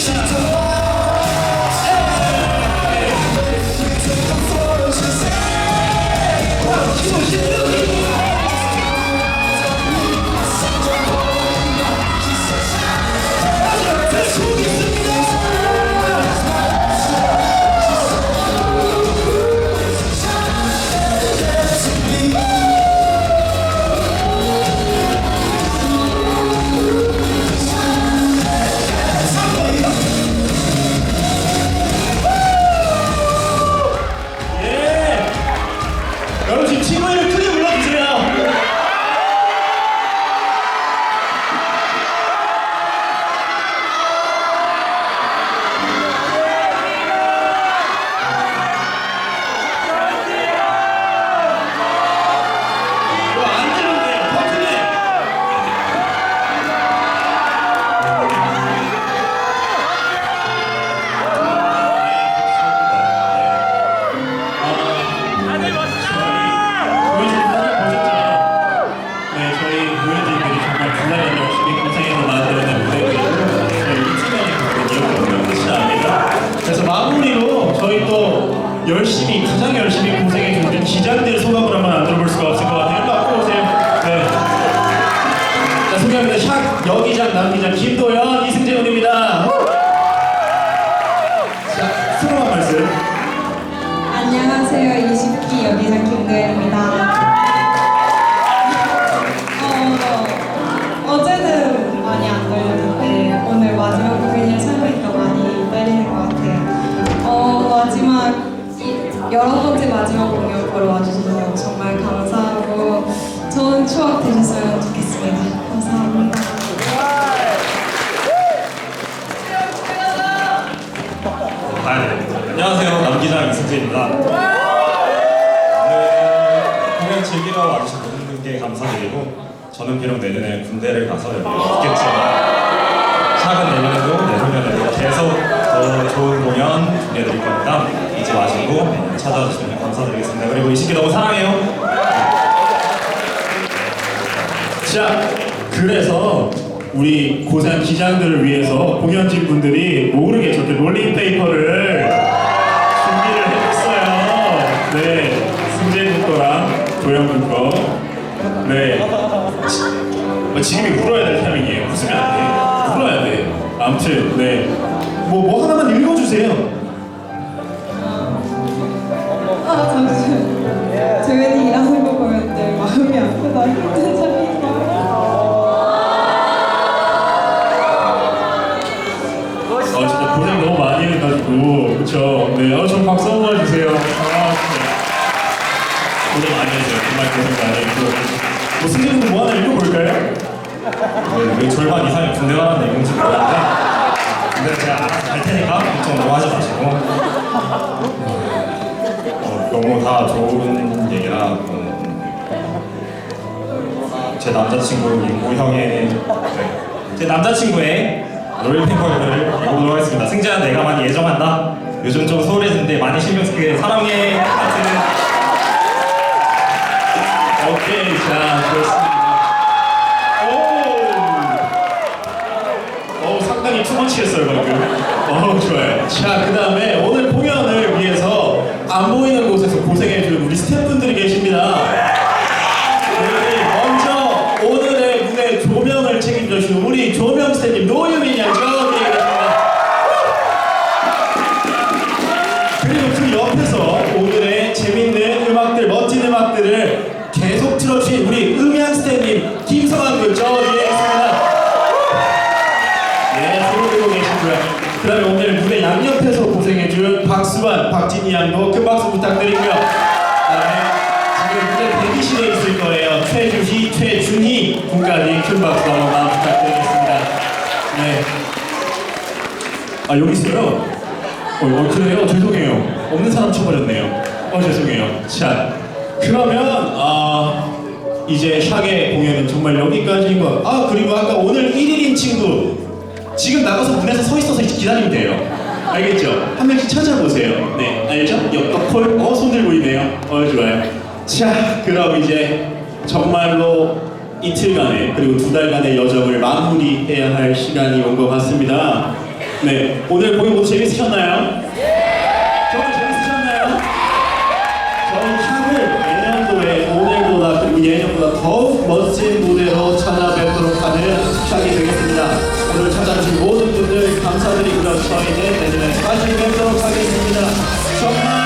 Yeah. 여러분 지금 친구 여기장 남기장 김도현 이승재훈입니다. 자, 서로한 말씀. 안녕하세요. 20기 여기장 김도현입니다. 어, 어제는 많이 안 걸렸는데 오늘 마지막 공연이 설레니까 많이 떨리는 것 같아. 어, 마지막 여러 번째 마지막 공연 보러 와주셔서 정말 감사하고 좋은 추억 되셨으면 좋겠습니다. 남기자 이승재입니다. 오늘 즐기러 와주신 모든 분께 감사드리고 저는 비록 내년에 군대를 가서 여기 있겠지만 작은 내년에도 내후년에도 계속 더 좋은 공연 준비해드릴 거니까 잊지 마시고 찾아주시면 감사드리겠습니다. 그리고 이 시기 너무 사랑해요. 자, 그래서 우리 고산 기장들을 위해서 공연진 분들이 모르게 저렇게 롤링 페이퍼를 준비를 어, 지금이 울어야 될 타이밍이에요. 웃으면 안 돼. 울어야 돼. 아무튼, 네. 뭐, 뭐 하나만 읽어주세요. 아 잠시만 조연이 일하는 거 보면 늘 마음이 아프다 힘든 자리인 거 어, 진짜 고생 너무 많이 해가지고, 그쵸. 네, 어, 좀 박수 한번 주세요. 아, 네. 고생 많이 했어요. 정말 고생 많이 했고. 뭐, 승재君뭐 하나 읽어볼까요? 네, 왜 절반 이상이 군대 가라는 얘기인지 모르겠는데 근데 제가 알아서 갈 테니까 걱정 너무 하지 마시고. 어, 너무 다 좋은 얘기라 음, 제 남자친구 민구 형의 네, 제 남자친구의 롤핑커를 읽어보도록 하겠습니다. 승재야 내가 많이 애정한다? 요즘 좀 소홀해졌는데 많이 신경 쓰게 사랑해 자, 그렇습니다. 오! 어 상당히 투머치했어요, 방금. 어 좋아요. 자, 그 다음에 양도 큰 박수 부탁드리고요. 그 다음에 지금 대기실에 있을 거예요. 최주희, 최준희 군까지 큰 박수 한번 부탁드리겠습니다. 네. 아, 여기 있어요? 어, 어 그래요? 죄송해요. 없는 사람 쳐버렸네요. 어 죄송해요. 자 그러면 아 이제 샤게 공연은 정말 여기까지인 것. 아 그리고 아까 오늘 1일인 친구 지금 나가서 문에서 서 있어서 기다리면 돼요. 알겠죠? 한 명씩 찾아보세요. 네 있네요. 어 좋아요. 자 그럼 이제 정말로 이틀간의 그리고 두 달간의 여정을 마무리해야 할 시간이 온 것 같습니다. 네, 오늘 공연 모두 재밌으셨나요? 정말 재밌으셨나요? 저희 향을 내년도에 오늘보다 그리고 예년보다 더욱 멋진 무대로 찾아뵙도록 하는 향이 되겠습니다. 오늘 찾아주신 모든 분들 감사드리고요. 저희는 내년에 다시 뵙도록 하겠습니다. 정말